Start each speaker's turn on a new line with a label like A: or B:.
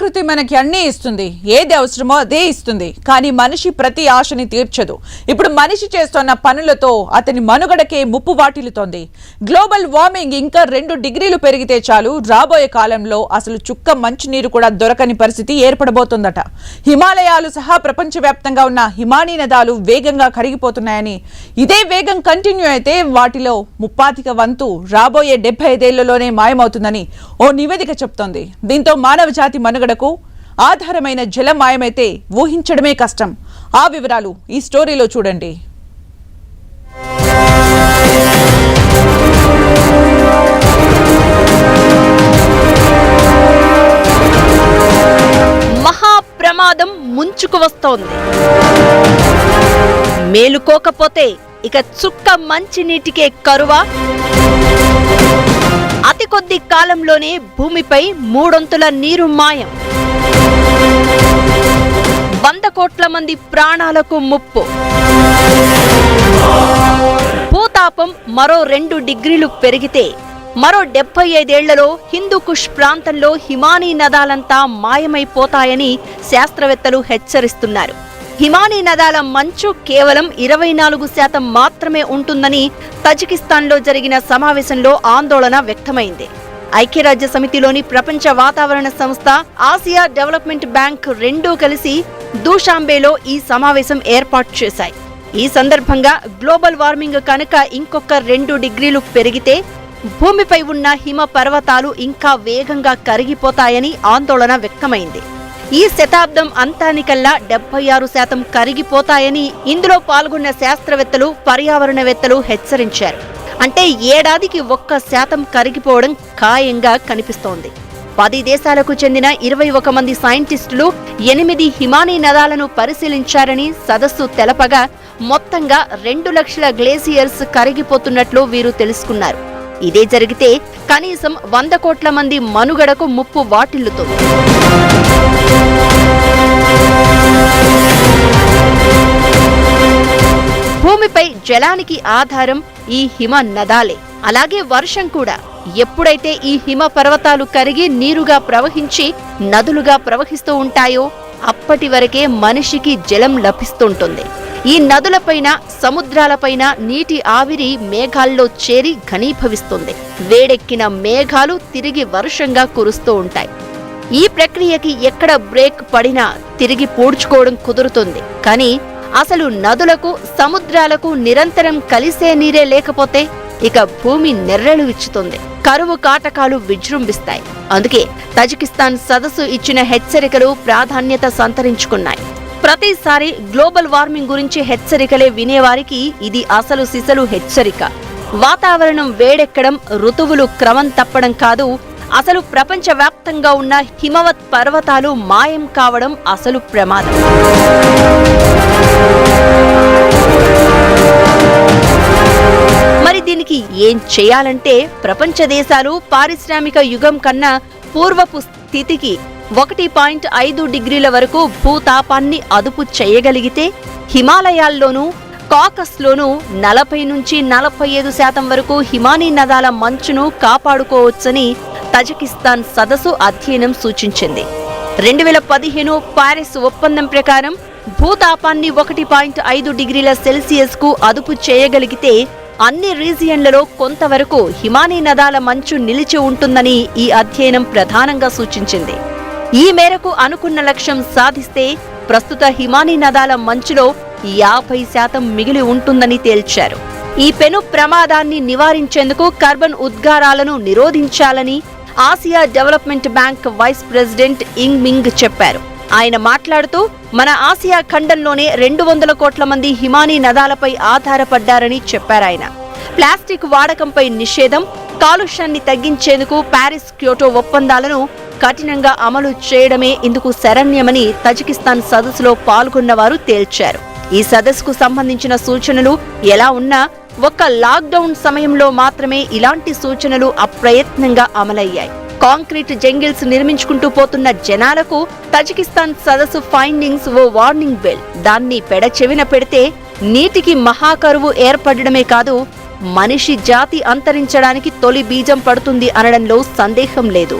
A: ప్రకృతి మనకి అన్నీ ఇస్తుంది. ఏది అవసరమో అదే ఇస్తుంది. కానీ మనిషి ప్రతి ఆశని తీర్చదు. ఇప్పుడు మనిషి చేస్తున్న పనులతో అతని మనుగడకే ముప్పు వాటిల్లుతోంది. గ్లోబల్ వార్మింగ్ ఇంకా రెండు డిగ్రీలు పెరిగితే చాలు రాబోయే కాలంలో అసలు చుక్క మంచినీరు కూడా దొరకని పరిస్థితి ఏర్పడబోతోందట. హిమాలయాలు సహా ప్రపంచవ్యాప్తంగా ఉన్న హిమానీ నదాలు వేగంగా కరిగిపోతున్నాయని ఇదే వేగం కంటిన్యూ అయితే వాటిలో ముప్పాతిక వంతు రాబోయే డెబ్బై ఐదేళ్ళలోనే మాయమవుతుందని ఓ నివేదిక చెప్తోంది. దీంతో మానవ జాతి మనుగడ మనుగడకు ఆధారమైన జలం మాయమైతే ఊహించడమే కష్టం. ఆ వివరాలు ఈ స్టోరీలో చూడండి.
B: మహా ప్రమాదం ముంచుకు వస్తోంది. మేలుకోకపోతే ఇక చుక్క మంచినీటికే కరువా? అతి కొద్ది కాలంలోనే భూమిపై మూడొంతుల నీరు మాయం. వంద కోట్ల మంది ప్రాణాలకు ముప్పు. భూతాపం మరో రెండు డిగ్రీలు పెరిగితే మరో డెబ్బై ఐదేళ్ళలో హిందూకుష్ ప్రాంతంలో హిమానీ నదాలంతా మాయమైపోతాయని శాస్త్రవేత్తలు హెచ్చరిస్తున్నారు. హిమానీ నదాల మంచు కేవలం ఇరవై నాలుగు శాతం మాత్రమే ఉంటుందని తజికిస్తాన్లో జరిగిన సమావేశంలో ఆందోళన వ్యక్తమైంది. ఐక్యరాజ్య సమితిలోని ప్రపంచ వాతావరణ సంస్థ ఆసియా డెవలప్మెంట్ బ్యాంక్ రెండూ కలిసి దూషాంబేలో ఈ సమావేశం ఏర్పాటు చేశాయి. ఈ సందర్భంగా గ్లోబల్ వార్మింగ్ కనుక ఇంకొక రెండు డిగ్రీలు పెరిగితే భూమిపై ఉన్న హిమ పర్వతాలు ఇంకా వేగంగా కరిగిపోతాయని ఆందోళన వ్యక్తమైంది. ఈ శతాబ్దం అంతానికల్లా డెబ్బై ఆరు శాతం కరిగిపోతాయని ఇందులో పాల్గొన్న శాస్త్రవేత్తలు పర్యావరణవేత్తలు హెచ్చరించారు. అంటే ఏడాదికి ఒక్క శాతం కరిగిపోవడం ఖాయంగా కనిపిస్తోంది. పది దేశాలకు చెందిన ఇరవై ఒక మంది సైంటిస్టులు ఎనిమిది హిమానీ నదాలను పరిశీలించారని సదస్సు తెలపగా మొత్తంగా రెండు లక్షల గ్లేసియర్స్ కరిగిపోతున్నట్లు వీరు తెలుసుకున్నారు. ఇదే జరిగితే కనీసం వంద కోట్ల మంది మనుగడకు ముప్పు వాటిల్లుతుంది. భూమిపై జలానికి ఆధారం ఈ హిమ నదాలే. అలాగే వర్షం కూడా. ఎప్పుడైతే ఈ హిమ పర్వతాలు కరిగి నీరుగా ప్రవహించి నదులుగా ప్రవహిస్తూ ఉంటాయో అప్పటి వరకే మనిషికి జలం లభిస్తుంటుంది. ఈ నదులపైన సముద్రాలపైన నీటి ఆవిరి మేఘాల్లో చేరి ఘనీభవిస్తుంది. వేడెక్కిన మేఘాలు తిరిగి వర్షంగా కురుస్తూ ఉంటాయి. ఈ ప్రక్రియకి ఎక్కడ బ్రేక్ పడినా తిరిగి పూడ్చుకోవడం కుదురుతుంది. కానీ అసలు నదులకు సముద్రాలకు నిరంతరం కలిసే నీరే లేకపోతే ఇక భూమి నెర్రెలు ఇచ్చుతుంది కరువు కాటకాలు విజృంభిస్తాయి. అందుకే తజికిస్తాన్ సదస్సు ఇచ్చిన హెచ్చరికలు ప్రాధాన్యత సంతరించుకున్నాయి. ప్రతిసారి గ్లోబల్ వార్మింగ్ గురించి హెచ్చరికలే వినేవారికి ఇది అసలు సిసలు హెచ్చరిక. వాతావరణం వేడెక్కడం ఋతువులు క్రమం తప్పడం కాదు అసలు ప్రపంచవ్యాప్తంగా ఉన్న హిమవత్ పర్వతాలు మాయం కావడం అసలు ప్రమాదం. మరి దీనికి ఏం చేయాలంటే ప్రపంచ దేశాలు పారిశ్రామిక యుగం కన్నా పూర్వపు స్థితికి ఒకటి పాయింట్ ఐదు డిగ్రీల వరకు భూతాపాన్ని అదుపు చేయగలిగితే హిమాలయాల్లోనూ కాకస్లోనూ నలభై నుంచి నలభై ఐదు శాతం వరకు హిమానీ నదాల మంచును కాపాడుకోవచ్చని తజకిస్తాన్ సదస్సు అధ్యయనం సూచించింది. రెండు వేల పదిహేను పారిస్ ఒప్పందం ప్రకారం భూతాపాన్ని ఒకటి పాయింట్ ఐదు డిగ్రీల సెల్సియస్కు అదుపు చేయగలిగితే అన్ని రీజియన్లలో కొంతవరకు హిమానీ నదాల మంచు నిలిచి ఉంటుందని ఈ అధ్యయనం ప్రధానంగా సూచించింది. ఈ మేరకు అనుకున్న లక్ష్యం సాధిస్తే ప్రస్తుత హిమానీ నదాల మంచులో యాభై శాతం మిగిలి ఉంటుందని తేల్చారు. ఈ పెను ప్రమాదాన్ని నివారించేందుకు కార్బన్ ఉద్గారాలను నిరోధించాలని Asia development bank vice president ఇంగ్ మింగ్ చెప్పారు. ఆయన మాట్లాడుతూ మన ఆసియా ఖండంలోనే రెండు వందల కోట్ల మంది హిమానీ నదాలపై ఆధారపడ్డారని చెప్పారాయన ప్లాస్టిక్ వాడకంపై నిషేధం కాలుష్యాన్ని తగ్గించేందుకు ప్యారిస్ క్యోటో ఒప్పందాలను కఠినంగా అమలు చేయడమే ఇందుకు శరణ్యమని తజికిస్తాన్ సదస్సులో పాల్గొన్నవారు తేల్చారు. ఈ సదస్సుకు సంబంధించిన సూచనలు ఎలా ఉన్నా ఒక్క లాక్డౌన్ సమయంలో మాత్రమే ఇలాంటి సూచనలు అప్రయత్నంగా అమలయ్యాయి. కాంక్రీట్ జంగిల్స్ నిర్మించుకుంటూ పోతున్న జనాలకు తజికిస్తాన్ సదస్సు ఫైండింగ్స్ ఓ వార్నింగ్ బెల్. దాన్ని పెడచెవిన పెడితే నీటికి మహాకరువు ఏర్పడడమే కాదు మనిషి జాతి అంతరించడానికి తొలి బీజం పడుతుంది అనడంలో సందేహం లేదు.